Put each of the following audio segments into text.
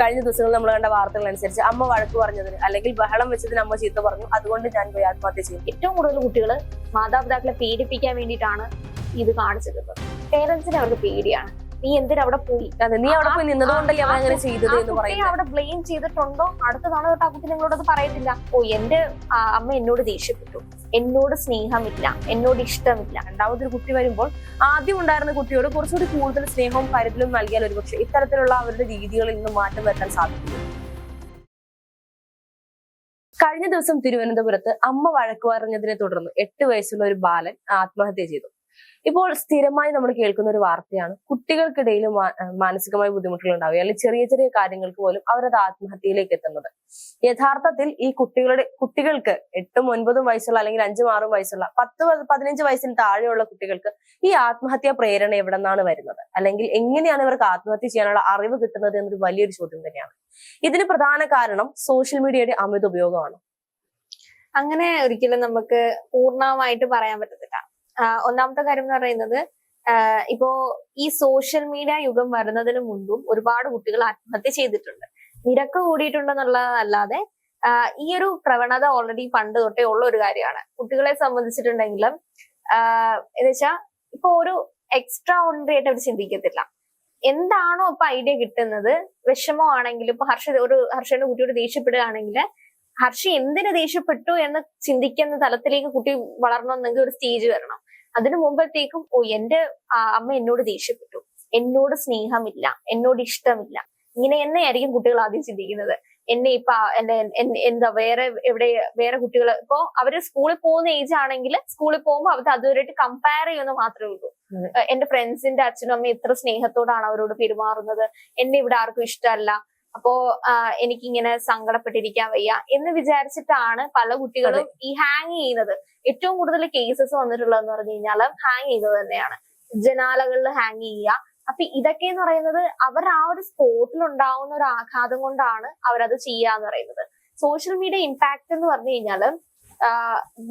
കഴിഞ്ഞ ദിവസങ്ങളിൽ നമ്മൾ കണ്ട വാർത്തകൾ അനുസരിച്ച് അമ്മ വഴക്ക് പറഞ്ഞതിന് അല്ലെങ്കിൽ ബഹളം വെച്ചതിന് അമ്മ ചീത്ത പറഞ്ഞു. അതുകൊണ്ട് ഞാൻ പോയി ആത്മഹത്യ ചെയ്യും ഏറ്റവും കൂടുതൽ കുട്ടികൾ മാതാപിതാക്കളെ പീഡിപ്പിക്കാൻ വേണ്ടിയിട്ടാണ് ഇത് കാണിച്ചിരുന്നത് പേരൻസിന് അവർക്ക് പേടിയാണ്. നീ എന്തിനാ അവിടെ പോയി? അതെ നീ അവിടെ പോയി നിന്നതുകൊണ്ടല്ലേ അവൻ അങ്ങനെ ചെയ്തത് എന്ന് പറയുന്നത്? അവിടെ ബ്ലെയിം ചെയ്തിട്ടുണ്ടോ? അടുത്ത തവണ തൊട്ട് ആ കുട്ടി നിങ്ങളോട് അത് പറയത്തില്ല. ഓ എന്റെ അമ്മ എന്നോട് ദേഷ്യപ്പെട്ടു. എന്നോട് സ്നേഹമില്ല. എന്നോട് ഇഷ്ടമില്ല. രണ്ടാമതൊരു കുട്ടി വരുമ്പോൾ ആദ്യം ഉണ്ടായിരുന്ന കുട്ടിയോട് കുറച്ചുകൂടി കൂടുതൽ സ്നേഹവും കരുതലും നൽകിയാൽ ഒരുപക്ഷെ ഇത്തരത്തിലുള്ള അവരുടെ രീതികളിൽ നിന്ന് മാറ്റം വരുത്താൻ സാധിക്കുന്നു കഴിഞ്ഞ ദിവസം തിരുവനന്തപുരത്ത് അമ്മ വഴക്ക് പറഞ്ഞതിനെ തുടർന്ന് എട്ട് വയസ്സുള്ള ഒരു ബാലൻ ആത്മഹത്യ ചെയ്തു. ഇപ്പോൾ സ്ഥിരമായി നമ്മൾ കേൾക്കുന്ന ഒരു വാർത്തയാണ്. കുട്ടികൾക്കിടയിൽ മാനസികമായ ബുദ്ധിമുട്ടുകൾ ഉണ്ടാവുക അല്ലെങ്കിൽ ചെറിയ ചെറിയ കാര്യങ്ങൾക്ക് പോലും അവരത് ആത്മഹത്യയിലേക്ക് എത്തുന്നത്. യഥാർത്ഥത്തിൽ ഈ കുട്ടികളുടെ കുട്ടികൾക്ക് എട്ടും ഒൻപതും വയസ്സുള്ള അല്ലെങ്കിൽ അഞ്ചും ആറും വയസ്സുള്ള പത്ത് പത് പതിനഞ്ച് വയസ്സിന് താഴെയുള്ള കുട്ടികൾക്ക് ഈ ആത്മഹത്യാ പ്രേരണ എവിടെ നിന്നാണ് വരുന്നത്? അല്ലെങ്കിൽ എങ്ങനെയാണ് ഇവർക്ക് ആത്മഹത്യ ചെയ്യാനുള്ള അറിവ് കിട്ടുന്നത് എന്നൊരു വലിയൊരു ചോദ്യം തന്നെയാണ്. ഇതിന് പ്രധാന കാരണം സോഷ്യൽ മീഡിയയുടെ അമിത ഉപയോഗമാണ്. അങ്ങനെ ഒരിക്കലും നമുക്ക് പൂർണമായിട്ട് പറയാൻ പറ്റത്തില്ല. ഒന്നാമത്തെ കാര്യം എന്ന് പറയുന്നത് ഇപ്പോ ഈ സോഷ്യൽ മീഡിയ യുഗം വരുന്നതിന് മുൻപും ഒരുപാട് കുട്ടികൾ ആത്മഹത്യ ചെയ്തിട്ടുണ്ട്. നിരക്ക് കൂടിയിട്ടുണ്ടെന്നുള്ളതല്ലാതെ ഈ ഒരു പ്രവണത ഓൾറെഡി പണ്ട് തൊട്ടേ ഉള്ള ഒരു കാര്യമാണ്. കുട്ടികളെ സംബന്ധിച്ചിട്ടുണ്ടെങ്കിലും എന്ന് വെച്ചാൽ ഇപ്പൊ ഒരു എക്സ്ട്രാ ഓർഡിനറി ആയിട്ട് അവർ ചിന്തിക്കത്തില്ല. എന്താണോ ഇപ്പൊ ഐഡിയ കിട്ടുന്നത് വിഷമോ ആണെങ്കിലും ഇപ്പൊ ഹർഷ ഒരു ഹർഷന്റെ കുട്ടിയോട് ദേഷ്യപ്പെടുകയാണെങ്കിൽ ഹർഷ എന്തിനു ദേഷ്യപ്പെട്ടു എന്ന് ചിന്തിക്കുന്ന തലത്തിലേക്ക് കുട്ടി വളർന്നെങ്കിൽ ഒരു സ്റ്റേജ് വരണം. അതിനു മുമ്പത്തേക്കും ഓ എന്റെ അമ്മ എന്നോട് ദേഷ്യപ്പെട്ടു. എന്നോട് സ്നേഹമില്ല എന്നോട് ഇഷ്ടമില്ല. ഇങ്ങനെ എന്നെയായിരിക്കും കുട്ടികൾ ആദ്യം ചിന്തിക്കുന്നത്. എന്നെ ഇപ്പൊ എന്താ വേറെ എവിടെ വേറെ കുട്ടികൾ ഇപ്പോ അവർ സ്കൂളിൽ പോകുന്ന ഏജ് ആണെങ്കിൽ സ്കൂളിൽ പോകുമ്പോൾ അവർ അതുവരെയായിട്ട് കമ്പയർ ചെയ്യുന്ന മാത്രമേ ഉള്ളൂ. എന്റെ ഫ്രണ്ട്സിന്റെ അച്ഛനും അമ്മയും എത്ര സ്നേഹത്തോടാണ് അവരോട് പെരുമാറുന്നത്. എന്നെ ഇവിടെ ആർക്കും ഇഷ്ടമല്ല. അപ്പോ എനിക്കിങ്ങനെ സങ്കടപ്പെട്ടിരിക്കാൻ വയ്യ എന്ന് വിചാരിച്ചിട്ടാണ് പല കുട്ടികളും ഈ ഹാങ് ചെയ്യുന്നത്. ഏറ്റവും കൂടുതൽ കേസസ് വന്നിട്ടുള്ളതെന്ന് പറഞ്ഞു കഴിഞ്ഞാൽ ഹാങ് ചെയ്തത് തന്നെയാണ്. ജനാലകളിൽ ഹാങ് ചെയ്യുക. അപ്പൊ ഇതൊക്കെ എന്ന് പറയുന്നത് അവർ ആ ഒരു സ്പോട്ടിൽ ഉണ്ടാവുന്ന ഒരു ആഘാതം കൊണ്ടാണ് അവരത് ചെയ്യുക എന്ന് പറയുന്നത്. സോഷ്യൽ മീഡിയ ഇമ്പാക്ട് എന്ന് പറഞ്ഞു കഴിഞ്ഞാൽ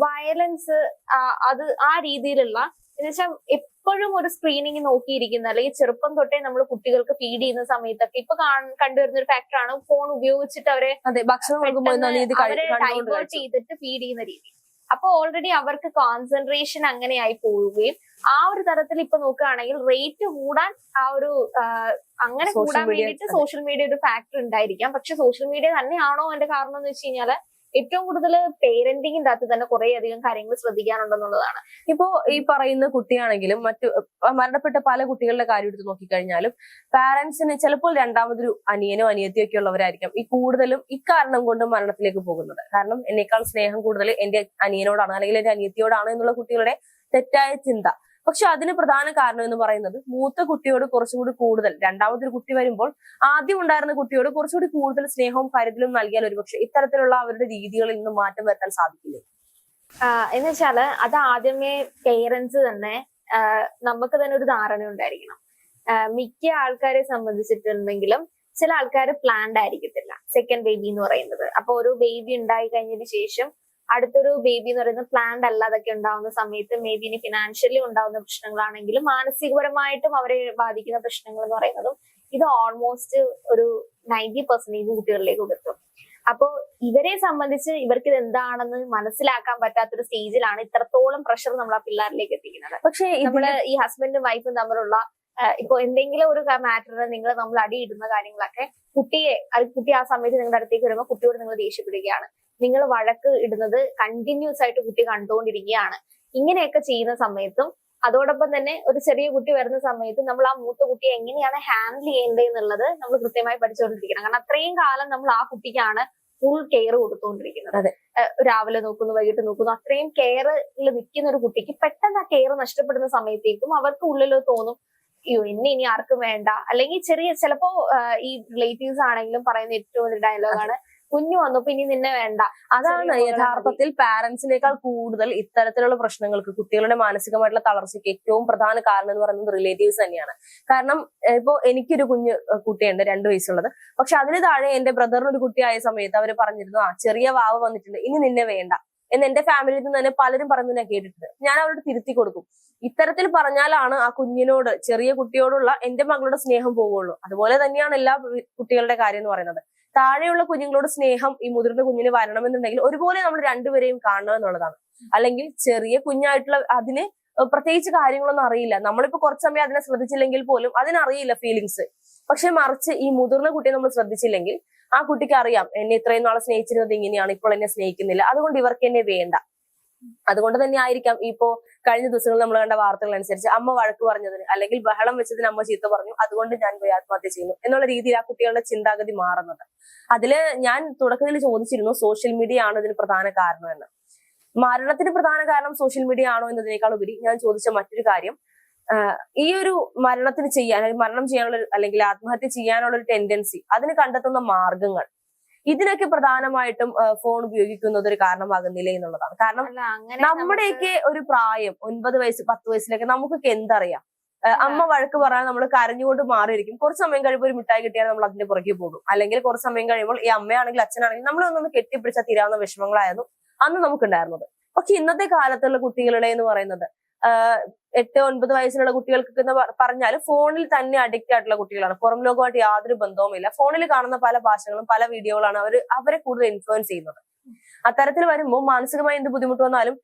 വയലൻസ് അത് ആ രീതിയിലുള്ള എന്നുവെച്ചാൽ എപ്പോഴും ഒരു സ്ക്രീനിങ് നോക്കിയിരിക്കുന്ന അല്ലെങ്കിൽ ചെറുപ്പം തൊട്ടേ നമ്മൾ കുട്ടികൾക്ക് ഫീഡ് ചെയ്യുന്ന സമയത്തൊക്കെ ഇപ്പൊ കാണ് കണ്ടുവരുന്ന ഒരു ഫാക്ടറാണ് ഫോൺ ഉപയോഗിച്ചിട്ട് അവരെ ഡൈവേർട്ട്? ചെയ്തിട്ട് ഫീഡ് ചെയ്യുന്ന രീതി. അപ്പൊ ഓൾറെഡി അവർക്ക് കോൺസെൻട്രേഷൻ അങ്ങനെയായി പോവുകയും ആ ഒരു തരത്തിൽ ഇപ്പൊ നോക്കുകയാണെങ്കിൽ റേറ്റ് കൂടാൻ ആ ഒരു അങ്ങനെ കൂടാൻ വേണ്ടിയിട്ട് സോഷ്യൽ മീഡിയ ഒരു ഫാക്ടർ ഉണ്ടായിരിക്കാം. പക്ഷെ സോഷ്യൽ മീഡിയ തന്നെയാണോ അതിന്റെ കാരണം എന്ന് വെച്ച് കഴിഞ്ഞാൽ ഏറ്റവും കൂടുതൽ പേരന്റിങ്ങിന്റെ അകത്ത് തന്നെ കുറെ അധികം കാര്യങ്ങൾ ശ്രദ്ധിക്കാനുണ്ടെന്നുള്ളതാണ്. ഇപ്പോ ഈ പറയുന്ന കുട്ടിയാണെങ്കിലും മറ്റു മരണപ്പെട്ട പല കുട്ടികളുടെ കാര്യം എടുത്ത് നോക്കിക്കഴിഞ്ഞാലും പാരന്റ്സിന് ചിലപ്പോൾ രണ്ടാമതൊരു അനിയനോ അനിയത്തിയോ ഒക്കെ ഉള്ളവരായിരിക്കും ഈ കൂടുതലും ഇക്കാരണം കൊണ്ട് മരണത്തിലേക്ക് പോകുന്നത്. കാരണം എന്നേക്കാൾ സ്നേഹം കൂടുതൽ എന്റെ അനിയനോടാണ് അല്ലെങ്കിൽ എന്റെ അനിയത്തിയോടാണ് എന്നുള്ള കുട്ടികളുടെ തെറ്റായ ചിന്ത. പക്ഷെ അതിന് പ്രധാന കാരണം എന്ന് പറയുന്നത് മൂത്ത കുട്ടിയോട് കുറച്ചുകൂടി കൂടുതൽ രണ്ടാമതൊരു കുട്ടി വരുമ്പോൾ ആദ്യം ഉണ്ടായിരുന്ന കുട്ടിയോട് കുറച്ചുകൂടി കൂടുതൽ സ്നേഹവും കരുതലും നൽകിയാൽ ഒരുപക്ഷെ ഇത്തരത്തിലുള്ള അവരുടെ രീതികളിൽ നിന്ന് മാറ്റം വരുത്താൻ സാധിക്കില്ലേ? എന്ന് വെച്ചാൽ അത് ആദ്യമേ പേരൻസ് തന്നെ നമുക്ക് തന്നെ ഒരു ധാരണ ഉണ്ടായിരിക്കണം. മിക്ക ആൾക്കാരെ സംബന്ധിച്ചിട്ടുണ്ടെങ്കിലും ചില ആൾക്കാർ പ്ലാൻഡ് ആയിരിക്കത്തില്ല. സെക്കൻഡ് ബേബി എന്ന് പറയുന്നത്. അപ്പൊ ഒരു ബേബി ഉണ്ടായി കഴിഞ്ഞതിന് ശേഷം അടുത്തൊരു ബേബി എന്ന് പറയുന്നത് പ്ലാൻഡ് അല്ലാതൊക്കെ ഉണ്ടാവുന്ന സമയത്ത് മേ ബി ഇനി ഫിനാൻഷ്യലി ഉണ്ടാവുന്ന പ്രശ്നങ്ങളാണെങ്കിലും മാനസികപരമായിട്ടും അവരെ ബാധിക്കുന്ന പ്രശ്നങ്ങൾ എന്ന് പറയുന്നതും ഇത് ഓൾമോസ്റ്റ് ഒരു നയന്റി പെർസെന്റേജ് കുട്ടികളിലേക്ക് കൊടുക്കും അപ്പോ ഇവരെ സംബന്ധിച്ച് ഇവർക്ക് ഇത് എന്താണെന്ന് മനസ്സിലാക്കാൻ പറ്റാത്തൊരു സ്റ്റേജിലാണ് ഇത്രത്തോളം പ്രഷർ നമ്മൾ ആ പിള്ളേരിലേക്ക് എത്തിക്കുന്നത്. പക്ഷേ നമ്മൾ ഈ ഹസ്ബൻഡും വൈഫും തമ്മിലുള്ള ഇപ്പൊ എന്തെങ്കിലും ഒരു മാറ്ററിന് നിങ്ങൾ നമ്മൾ അടിയിടുന്ന കാര്യങ്ങളൊക്കെ കുട്ടിയെ അത് കുട്ടി ആ സമയത്ത് നിങ്ങളുടെ അടുത്തേക്ക് വരുമ്പോൾ കുട്ടിയോട് നിങ്ങൾ ദേഷ്യപ്പെടുകയാണ്. നിങ്ങൾ വഴക്ക് ഇടുന്നത് കണ്ടിന്യൂസ് ആയിട്ട് കുട്ടി കണ്ടുകൊണ്ടിരിക്കുകയാണ്. ഇങ്ങനെയൊക്കെ ചെയ്യുന്ന സമയത്തും അതോടൊപ്പം തന്നെ ഒരു ചെറിയ കുട്ടി വരുന്ന സമയത്ത് നമ്മൾ ആ മൂത്ത കുട്ടിയെ എങ്ങനെയാണ് ഹാൻഡിൽ ചെയ്യേണ്ടത് എന്നുള്ളത് നമ്മൾ കൃത്യമായി പഠിച്ചുകൊണ്ടിരിക്കണം. കാരണം അത്രയും കാലം നമ്മൾ ആ കുട്ടിക്കാണ് ഫുൾ കെയർ കൊടുത്തുകൊണ്ടിരിക്കുന്നത്. രാവിലെ നോക്കുന്നു വൈകിട്ട് നോക്കുന്നു അത്രയും കെയറിൽ നിൽക്കുന്ന ഒരു കുട്ടിക്ക് പെട്ടെന്ന് ആ കെയർ നഷ്ടപ്പെടുന്ന സമയത്തേക്കും അവർക്ക് ഉള്ളിൽ തോന്നും അയ്യോ എന്നെ ഇനി ആർക്കും വേണ്ട. അല്ലെങ്കിൽ ചെറിയ ചിലപ്പോ ഈ റിലേറ്റീവ്സ് ആണെങ്കിലും പറയുന്ന ഏറ്റവും വലിയ ഡയലോഗാണ് കുഞ്ഞു വന്നു പിന്നെ നിന്നെ വേണ്ട. അതാണ് യഥാർത്ഥത്തിൽ പാരന്റ്സിനേക്കാൾ കൂടുതൽ ഇത്തരത്തിലുള്ള പ്രശ്നങ്ങൾക്ക് കുട്ടികളുടെ മാനസികമായിട്ടുള്ള തളർച്ചയ്ക്ക് ഏറ്റവും പ്രധാന കാരണം എന്ന് പറയുന്നത് റിലേറ്റീവ്സ് തന്നെയാണ്. കാരണം ഇപ്പോ എനിക്കൊരു കുഞ്ഞു കുട്ടിയുണ്ട് രണ്ടു വയസ്സുള്ളത്. പക്ഷെ അതിന് താഴെ എന്റെ ബ്രദറിന് ഒരു കുട്ടിയായ സമയത്ത് അവർ പറഞ്ഞിരുന്നു ആ ചെറിയ വാവ് വന്നിട്ടുണ്ട് ഇനി നിന്നെ വേണ്ട. എന്ന് എന്റെ ഫാമിലിയിൽ നിന്ന് തന്നെ പലരും പറഞ്ഞു ഞാൻ കേട്ടിട്ടുണ്ട്. ഞാൻ അവരോട് തിരുത്തി കൊടുക്കും. ഇത്തരത്തിൽ പറഞ്ഞാലാണ് ആ കുഞ്ഞിനോട് ചെറിയ കുട്ടിയോടുള്ള എന്റെ മകളുടെ സ്നേഹം പോവുള്ളൂ. അതുപോലെ തന്നെയാണ് എല്ലാ കുട്ടികളുടെ കാര്യം എന്ന് പറയുന്നത്. താഴെയുള്ള കുഞ്ഞുങ്ങളോട് സ്നേഹം ഈ മുതിർന്ന കുഞ്ഞിന് വരണമെന്നുണ്ടെങ്കിൽ ഒരുപോലെ നമ്മൾ രണ്ടുപേരെയും കാണണം എന്നുള്ളതാണ്. അല്ലെങ്കിൽ ചെറിയ കുഞ്ഞായിട്ടുള്ള അതിന് പ്രത്യേകിച്ച് കാര്യങ്ങളൊന്നും അറിയില്ല. നമ്മളിപ്പോ കുറച്ച് സമയം അതിനെ ശ്രദ്ധിച്ചില്ലെങ്കിൽ പോലും അതിനറിയില്ല ഫീലിങ്സ് പക്ഷെ മറിച്ച് ഈ മുതിർന്ന കുട്ടിയെ നമ്മൾ ശ്രദ്ധിച്ചില്ലെങ്കിൽ ആ കുട്ടിക്ക് അറിയാം എന്നെ ഇത്രയും നാളെ സ്നേഹിച്ചിരുന്നത് ഇങ്ങനെയാണ് ഇപ്പോൾ എന്നെ സ്നേഹിക്കുന്നില്ല. അതുകൊണ്ട് ഇവർക്ക് എന്നെ വേണ്ട. അതുകൊണ്ട് തന്നെ ആയിരിക്കാം. ഇപ്പോ കഴിഞ്ഞ ദിവസങ്ങളിൽ നമ്മൾ കണ്ട വാർത്തകൾ അനുസരിച്ച് അമ്മ വഴക്ക് പറഞ്ഞതിന് അല്ലെങ്കിൽ ബഹളം വെച്ചതിന് അമ്മ ചീത്ത പറഞ്ഞു. അതുകൊണ്ട് ഞാൻ പോയി ആത്മഹത്യ ചെയ്യുന്നു എന്നുള്ള രീതിയിൽ ആ കുട്ടികളുടെ ചിന്താഗതി മാറുന്നത്. അതിൽ ഞാൻ തുടക്കത്തിൽ ചോദിച്ചിരുന്നു സോഷ്യൽ മീഡിയ ആണോ ഇതിന് പ്രധാന കാരണം എന്ന്. മരണത്തിന് പ്രധാന കാരണം സോഷ്യൽ മീഡിയ ആണോ എന്നതിനേക്കാൾ ഉപരി ഞാൻ ചോദിച്ച മറ്റൊരു കാര്യം ഈ ഒരു മരണത്തിന് ചെയ്യാൻ മരണം ചെയ്യാനുള്ള അല്ലെങ്കിൽ ആത്മഹത്യ ചെയ്യാനുള്ള ഒരു ടെൻഡൻസി അതിന് കണ്ടെത്തുന്ന മാർഗങ്ങൾ ഇതിനൊക്കെ പ്രധാനമായിട്ടും ഫോൺ ഉപയോഗിക്കുന്നത് ഒരു കാരണമാകുന്നില്ല എന്നുള്ളതാണ്. കാരണം നമ്മുടെയൊക്കെ ഒരു പ്രായം ഒൻപത് വയസ്സ് പത്ത് വയസ്സിലൊക്കെ നമുക്കൊക്കെ എന്തറിയാം? അമ്മ വഴക്ക് പറഞ്ഞാൽ നമ്മൾ കരഞ്ഞുകൊണ്ട് മാറിയിരിക്കും. കുറച്ച് സമയം കഴിയുമ്പോൾ ഒരു മിഠായി കിട്ടിയാൽ നമ്മൾ അതിന്റെ പുറകെ പോകും. അല്ലെങ്കിൽ കുറച്ച് സമയം കഴിയുമ്പോൾ ഈ അമ്മയാണെങ്കിൽ അച്ഛനാണെങ്കിൽ നമ്മൾ ഒന്നൊന്ന് കെട്ടിപ്പിടിച്ചാൽ തീരാവുന്ന വിഷമങ്ങളായിരുന്നു അന്ന് നമുക്കുണ്ടായിരുന്നത്. പക്ഷെ ഇന്നത്തെ കാലത്തുള്ള കുട്ടികളുടെ എന്ന് പറയുന്നത് എട്ട് ഒൻപത് വയസ്സിലുള്ള കുട്ടികൾക്ക് പറഞ്ഞാൽ ഫോണിൽ തന്നെ അഡിക്റ്റ് ആയിട്ടുള്ള കുട്ടികളാണ്. പുറം ലോകമായിട്ട് യാതൊരു ബന്ധവുമില്ല. ഫോണിൽ കാണുന്ന പല ഭാഷകളും പല വീഡിയോകളാണ് അവർ അവരെ കൂടുതൽ ഇൻഫ്ലുവൻസ് ചെയ്യുന്നത്. അത്തരത്തിൽ വരുമ്പോൾ മാനസികമായി എന്ത് ബുദ്ധിമുട്ട് വന്നാലും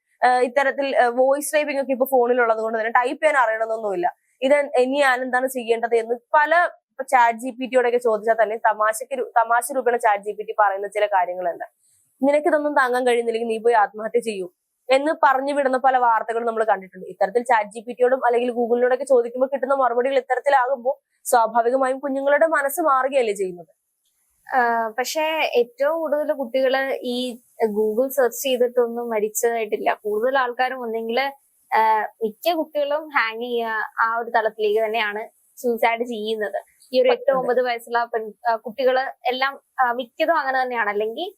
ഇത്തരത്തിൽ വോയിസ് ടൈപ്പിംഗ് ഒക്കെ ഇപ്പൊ ഫോണിലുള്ളത് കൊണ്ട് തന്നെ ടൈപ്പ് ചെയ്യാൻ അറിയണമെന്നൊന്നുമില്ല ഇത് ഇനി ഞാൻ എന്താണ് ചെയ്യേണ്ടത് എന്ന് പല ചാറ്റ് ജി പി ടിയോടൊക്കെ ചോദിച്ചാൽ തന്നെ തമാശക്ക് തമാശ രൂപേണ ചാറ്റ് ജി പി ടി പറയുന്ന ചില കാര്യങ്ങളുണ്ട്. നിനക്ക് ഇതൊന്നും താങ്ങാൻ കഴിയുന്നില്ലെങ്കിൽ നീ പോയി ആത്മഹത്യ ചെയ്യൂ. എന്ന് പറഞ്ഞു വിടുന്ന പല വാർത്തകളും നമ്മൾ കണ്ടിട്ടുണ്ട്. ഇത്തരത്തിൽ ചാറ്റ് ജി പി ടിയോടും അല്ലെങ്കിൽ ഗൂഗിളിനോടൊക്കെ ചോദിക്കുമ്പോൾ കിട്ടുന്ന മറുപടികൾ ഇത്തരത്തിലാകുമ്പോൾ സ്വാഭാവികമായും കുഞ്ഞുങ്ങളുടെ മനസ്സ് മാറുകയല്ലേ ചെയ്യുന്നത്? പക്ഷേ ഏറ്റവും കൂടുതൽ കുട്ടികൾ ഈ ഗൂഗിൾ സെർച്ച് ചെയ്തിട്ടൊന്നും മരിച്ചതായിട്ടില്ല. കൂടുതൽ ആൾക്കാരും ഒന്നെങ്കിൽ മിക്ക കുട്ടികളും ഹാങ് ചെയ്യുക ആ ഒരു തലത്തിലേക്ക് തന്നെയാണ് സൂസൈഡ് ചെയ്യുന്നത്. ഈ ഒരു എട്ട്. ഒമ്പത് വയസ്സുള്ള പെൺ ആഹ് കുട്ടികൾ എല്ലാം മിക്കതും അങ്ങനെ തന്നെയാണ്. അല്ലെങ്കിൽ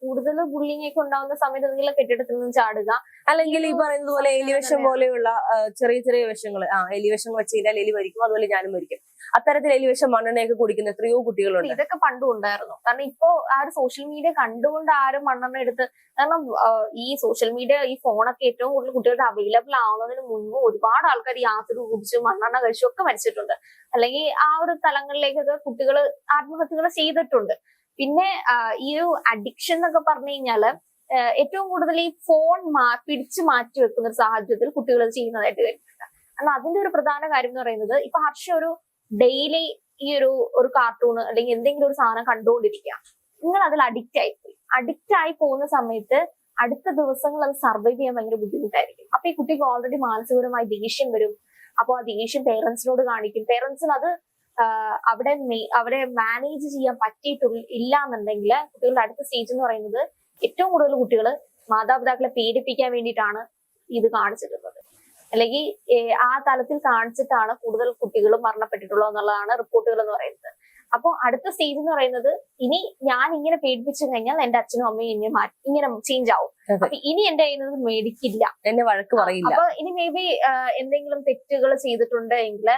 കൂടുതൽ ബുള്ളിങ് ഒക്കെ ഉണ്ടാവുന്ന സമയത്ത് എന്തെങ്കിലും കെട്ടിടത്തിൽ നിന്ന് ചാടുക അല്ലെങ്കിൽ ഈ പറയുന്നത് പോലെ എലിവശം പോലെയുള്ള ചെറിയ ചെറിയ വിഷങ്ങൾ ആ എലിവശം വെച്ച് കഴിഞ്ഞാൽ എലി മരിക്കും അതുപോലെ ഞാനും മരിക്കും. അത്തരത്തിൽ എലിവശം മണ്ണെണ്ണയൊക്കെ കുടിക്കുന്ന എത്രയോ കുട്ടികളുണ്ട്. ഇതൊക്കെ പണ്ടും ഉണ്ടായിരുന്നു. കാരണം ഇപ്പോ ആ ഒരു സോഷ്യൽ മീഡിയ കണ്ടുകൊണ്ട് ആരും മണ്ണെണ്ണ എടുത്ത് കാരണം ഈ സോഷ്യൽ മീഡിയ ഈ ഫോണൊക്കെ ഏറ്റവും കൂടുതൽ കുട്ടികളുടെ അവൈലബിൾ ആവുന്നതിന് മുൻപ് ഒരുപാട് ആൾക്കാർ യാത്ര കുടിച്ച് മണ്ണെണ്ണ കഴിച്ചും ഒക്കെ മരിച്ചിട്ടുണ്ട്. അല്ലെങ്കിൽ ആ ഒരു തലങ്ങളിലേക്കൊക്കെ കുട്ടികൾ ആത്മഹത്യകൾ ചെയ്തിട്ടുണ്ട്. പിന്നെ ഈ ഒരു അഡിക്ഷൻ എന്നൊക്കെ പറഞ്ഞു കഴിഞ്ഞാൽ ഏറ്റവും കൂടുതൽ ഈ ഫോൺ മാ പിടിച്ചു മാറ്റി വെക്കുന്ന ഒരു സാഹചര്യത്തിൽ കുട്ടികൾ ചെയ്യുന്നതായിട്ട് വരുന്നുണ്ട് അന്ന് അതിന്റെ ഒരു പ്രധാന കാര്യം എന്ന് പറയുന്നത് ഇപ്പൊ ഹർഷ ഒരു ഡെയിലി ഈ ഒരു ഒരു കാർട്ടൂൺ അല്ലെങ്കിൽ എന്തെങ്കിലും ഒരു സാധനം കണ്ടുകൊണ്ടിരിക്കുക. നിങ്ങൾ അതിൽ അഡിക്റ്റ് ആയിപ്പോയി. അഡിക്റ്റ് ആയി പോകുന്ന സമയത്ത് അടുത്ത ദിവസങ്ങൾ അത് സർവൈവ് ചെയ്യാൻ ഭയങ്കര ബുദ്ധിമുട്ടായിരിക്കും. അപ്പൊ ഈ കുട്ടിക്ക് ഓൾറെഡി മാനസികപരമായി ദേഷ്യം വരും. അപ്പോൾ ആ ദേഷ്യം പേരൻസിനോട് കാണിക്കും. പേരൻസിന് അത് അവിടെ അവിടെ അവരെ മാനേജ് ചെയ്യാൻ പറ്റിയിട്ടില്ല ഇല്ല എന്നുണ്ടെങ്കിൽ കുട്ടികളുടെ അടുത്ത സ്റ്റേജ് എന്ന് പറയുന്നത് ഏറ്റവും കൂടുതൽ കുട്ടികൾ മാതാപിതാക്കളെ പേടിപ്പിക്കാൻ വേണ്ടിയിട്ടാണ് ഇത് കാണിച്ചിട്ടുള്ളത്. അല്ലെങ്കിൽ ആ തലത്തിൽ കാണിച്ചിട്ടാണ് കൂടുതൽ കുട്ടികൾ മരണപ്പെട്ടിട്ടുള്ളത് എന്നുള്ളതാണ് റിപ്പോർട്ടുകൾ എന്ന് പറയുന്നത്. അപ്പോൾ അടുത്ത സ്റ്റേജ് എന്ന് പറയുന്നത് ഇനി ഞാൻ ഇങ്ങനെ പേടിപ്പിച്ചു കഴിഞ്ഞാൽ എന്റെ അച്ഛനും അമ്മയും ഇനി മാറ്റി ഇങ്ങനെ ചേഞ്ച് ആവും. അപ്പൊ ഇനി എന്റെ കയ്യിൽ നിന്ന് മേടിക്കില്ല. എന്നെ വഴക്ക് പറയില്ല. അപ്പൊ ഇനി മേ ബി എന്തെങ്കിലും തെറ്റുകൾ ചെയ്തിട്ടുണ്ട് എങ്കിൽ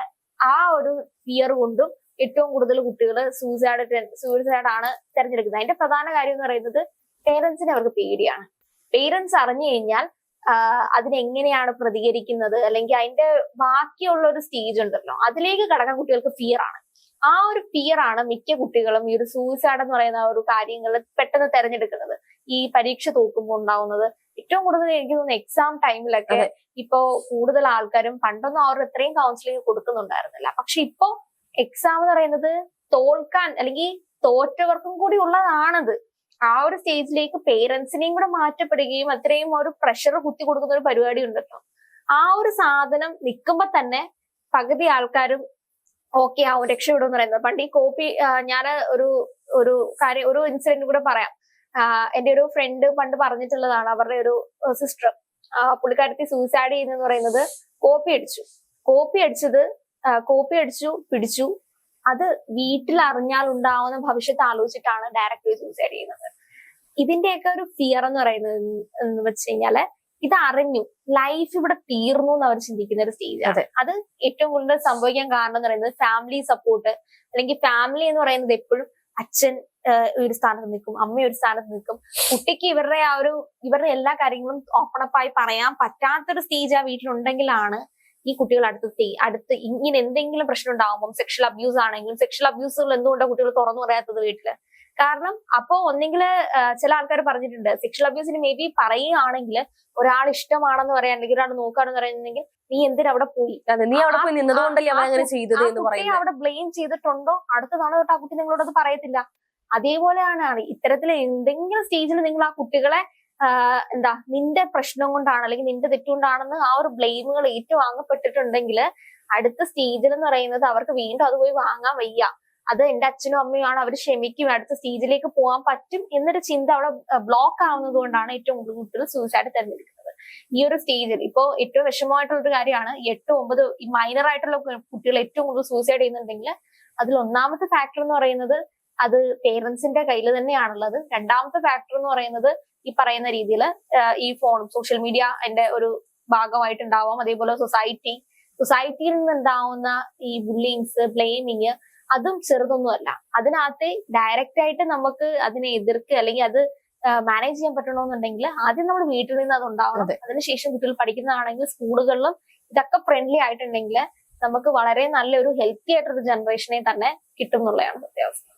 ആ ഒരു ഫിയർ കൊണ്ടും ഏറ്റവും കൂടുതൽ കുട്ടികൾ സൂയിസൈഡ് സൂയിസൈഡ് ആണ് തെരഞ്ഞെടുക്കുന്നത്. അതിന്റെ പ്രധാന കാര്യം എന്ന് പറയുന്നത് പേരൻസിന് അവർക്ക് പേടിയാണ്. പേരൻസ് അറിഞ്ഞു കഴിഞ്ഞാൽ അതിനെങ്ങനെയാണ് പ്രതികരിക്കുന്നത്? അല്ലെങ്കിൽ അതിന്റെ ബാക്കിയുള്ള ഒരു സ്റ്റേജ് ഉണ്ടല്ലോ. അതിലേക്ക് കടക്കാൻ കുട്ടികൾക്ക് ഫിയർ ആണ്. ആ ഒരു ഫിയർ ആണ് മിക്ക കുട്ടികളും ഈ ഒരു സൂയിസൈഡ് എന്ന് പറയുന്ന ഒരു കാര്യങ്ങൾ പെട്ടെന്ന് തെരഞ്ഞെടുക്കുന്നത്. ഈ പരീക്ഷ തോക്കുമ്പോൾ ഉണ്ടാവുന്നത്. ഏറ്റവും കൂടുതൽ എനിക്ക് തോന്നുന്നു എക്സാം ടൈമിലൊക്കെ. ഇപ്പോ കൂടുതൽ ആൾക്കാരും പണ്ടൊന്നും അവർ ഇത്രയും കൗൺസിലിംഗ് കൊടുക്കുന്നുണ്ടായിരുന്നില്ല. പക്ഷെ ഇപ്പോ എക്സാം എന്ന് പറയുന്നത് തോൽക്കാൻ അല്ലെങ്കിൽ തോറ്റവർക്കും കൂടി ഉള്ളതാണത്. ആ ഒരു സ്റ്റേജിലേക്ക് പേരൻസിനെയും കൂടെ മാറ്റപ്പെടുകയും അത്രയും ഒരു പ്രഷർ കുത്തി കൊടുക്കുന്ന ഒരു പരിപാടി ഉണ്ടല്ലോ. ആ ഒരു സാധനം നിൽക്കുമ്പോ തന്നെ പകുതി ആൾക്കാരും ഓക്കെ ആവും രക്ഷപ്പെടും എന്ന് പറയുന്നത്. പണ്ട് ഈ കോപ്പി ഞാൻ ഒരു ഒരു കാര്യം ഒരു ഇൻസിഡന്റ് കൂടെ പറയാം. എന്റെ ഒരു ഫ്രണ്ട് പണ്ട് പറഞ്ഞിട്ടുള്ളതാണ് അവരുടെ ഒരു സിസ്റ്റർ പുള്ളിക്കാരത്തി സൂയിസൈഡ് ചെയ്യുന്നെന്ന് പറയുന്നത് കോപ്പി അടിച്ചു. കോപ്പി അടിച്ചത് കോപ്പി അടിച്ചു പിടിച്ചു. അത് വീട്ടിൽ അറിഞ്ഞാൽ ഉണ്ടാവുന്ന ഭവിഷ്യത്ത് ആലോചിച്ചിട്ടാണ് ഡയറക്റ്റ് സൂയിസൈഡ് ചെയ്യുന്നത്. ഇതിന്റെയൊക്കെ ഒരു ഫിയർ എന്ന് പറയുന്നത് എന്ന് വെച്ച് കഴിഞ്ഞാൽ ഇത് അറിഞ്ഞു. ലൈഫ് ഇവിടെ തീർന്നു എന്ന് അവർ ചിന്തിക്കുന്ന ഒരു സ്റ്റേജ് അതെ. അത് ഏറ്റവും കൂടുതൽ സംഭവിക്കാൻ കാരണം എന്ന് പറയുന്നത് ഫാമിലി സപ്പോർട്ട് അല്ലെങ്കിൽ ഫാമിലി എന്ന് പറയുന്നത് എപ്പോഴും അച്ഛൻ ഒരു സ്ഥാനത്ത് നിൽക്കും അമ്മ ഒരു സ്ഥാനത്ത് നിൽക്കും. കുട്ടിക്ക് ഇവരുടെ ആ ഒരു ഇവരുടെ എല്ലാ കാര്യങ്ങളും ഓപ്പൺ ആയി പറയാൻ പറ്റാത്തൊരു സ്റ്റേജ് ആ വീട്ടിലുണ്ടെങ്കിലാണ് ഈ കുട്ടികൾ അടുത്ത് സ്റ്റേ- അടുത്ത് ഇങ്ങനെ എന്തെങ്കിലും പ്രശ്നം ഉണ്ടാകുമ്പോൾ സെക്ഷൽ അബ്യൂസ് ആണെങ്കിലും സെക്ഷൽ അബ്യൂസുകൾ എന്തുകൊണ്ടാണ് കുട്ടികൾ തുറന്നു പറയാത്തത് വീട്ടിൽ? കാരണം അപ്പോ ഒന്നെങ്കിൽ ചില ആൾക്കാർ പറഞ്ഞിട്ടുണ്ട് സെക്ഷൽ അബ്യൂസിന് മേ ബി പറയുകയാണെങ്കിൽ ഒരാൾ ഇഷ്ടമാണെന്ന് പറയാൻ അല്ലെങ്കിൽ ഒരാൾ നോക്കുകയാണെന്ന് പറയുന്നെങ്കിൽ നീ എന്തിനാ അവിടെ പോയി? നീ അവിടെ പോയി നിന്നതുകൊണ്ടല്ലേ അങ്ങനെ ചെയ്തത് എന്ന് പറയുന്നത്? അവിടെ ബ്ലെയിം ചെയ്തിട്ടുണ്ടോ? അടുത്ത തവണ തൊട്ട് ആ കുട്ടി നിങ്ങളോട് അത് പറയത്തില്ല. അതേപോലെയാണ് ഇത്തരത്തിൽ എന്തെങ്കിലും സ്റ്റേജിൽ നിങ്ങൾ ആ കുട്ടികളെ എന്താ നിന്റെ പ്രശ്നം കൊണ്ടാണ് അല്ലെങ്കിൽ നിന്റെ തെറ്റുകൊണ്ടാണെന്ന് ആ ഒരു ബ്ലെയിമുകൾ ഏറ്റുവാങ്ങപ്പെട്ടിട്ടുണ്ടെങ്കിൽ അടുത്ത സ്റ്റേജിൽ എന്ന് പറയുന്നത് അവർക്ക് വീണ്ടും അത് പോയി വാങ്ങാൻ വയ്യ. അത് എന്റെ അച്ഛനും അമ്മയുമാണ് അവർ ക്ഷമിക്കും അടുത്ത സ്റ്റേജിലേക്ക് പോകാൻ പറ്റും എന്നൊരു ചിന്ത അവിടെ ബ്ലോക്ക് ആവുന്നത് കൊണ്ടാണ് ഏറ്റവും കൂടുതൽ കുട്ടികൾ സൂയിസൈഡ് തിരഞ്ഞെടുക്കുന്നത്. ഈ ഒരു സ്റ്റേജിൽ ഇപ്പോ ഏറ്റവും വിഷമമായിട്ടുള്ള ഒരു കാര്യമാണ് എട്ട് ഒമ്പത് മൈനർ ആയിട്ടുള്ള കുട്ടികൾ ഏറ്റവും കൂടുതൽ സൂയിസൈഡ് ചെയ്യുന്നുണ്ടെങ്കിൽ അതിൽ ഒന്നാമത്തെ ഫാക്ടർ എന്ന് പറയുന്നത് അത് പേരൻസിന്റെ കയ്യിൽ തന്നെയാണുള്ളത്. രണ്ടാമത്തെ ഫാക്ടർ എന്ന് പറയുന്നത് ഈ പറയുന്ന രീതിയിൽ ഈ ഫോണും സോഷ്യൽ മീഡിയ എന്റെ ഒരു ഭാഗമായിട്ടുണ്ടാവാം. അതേപോലെ സൊസൈറ്റി സൊസൈറ്റിയിൽ നിന്ന് ഉണ്ടാവുന്ന ഈ ബുള്ളിങ്സ് ബ്ലെയിമിങ് അതും ചെറുതൊന്നുമല്ല അതിനകത്ത് ഡയറക്റ്റ് ആയിട്ട് നമുക്ക് അതിനെ എതിർക്കുക അല്ലെങ്കിൽ അത് മാനേജ് ചെയ്യാൻ പറ്റണമെന്നുണ്ടെങ്കിൽ ആദ്യം നമ്മൾ വീട്ടിൽ നിന്ന് അത് ഉണ്ടാവണം. അതെ. അതിനുശേഷം കുട്ടികൾ പഠിക്കുന്നതാണെങ്കിൽ സ്കൂളുകളിലും ഇതൊക്കെ ഫ്രണ്ട്ലി ആയിട്ടുണ്ടെങ്കിൽ നമുക്ക് വളരെ നല്ലൊരു ഹെൽത്തി ആയിട്ടൊരു ജനറേഷനെ തന്നെ കിട്ടും എന്നുള്ളതാണ് സത്യാവസ്ഥ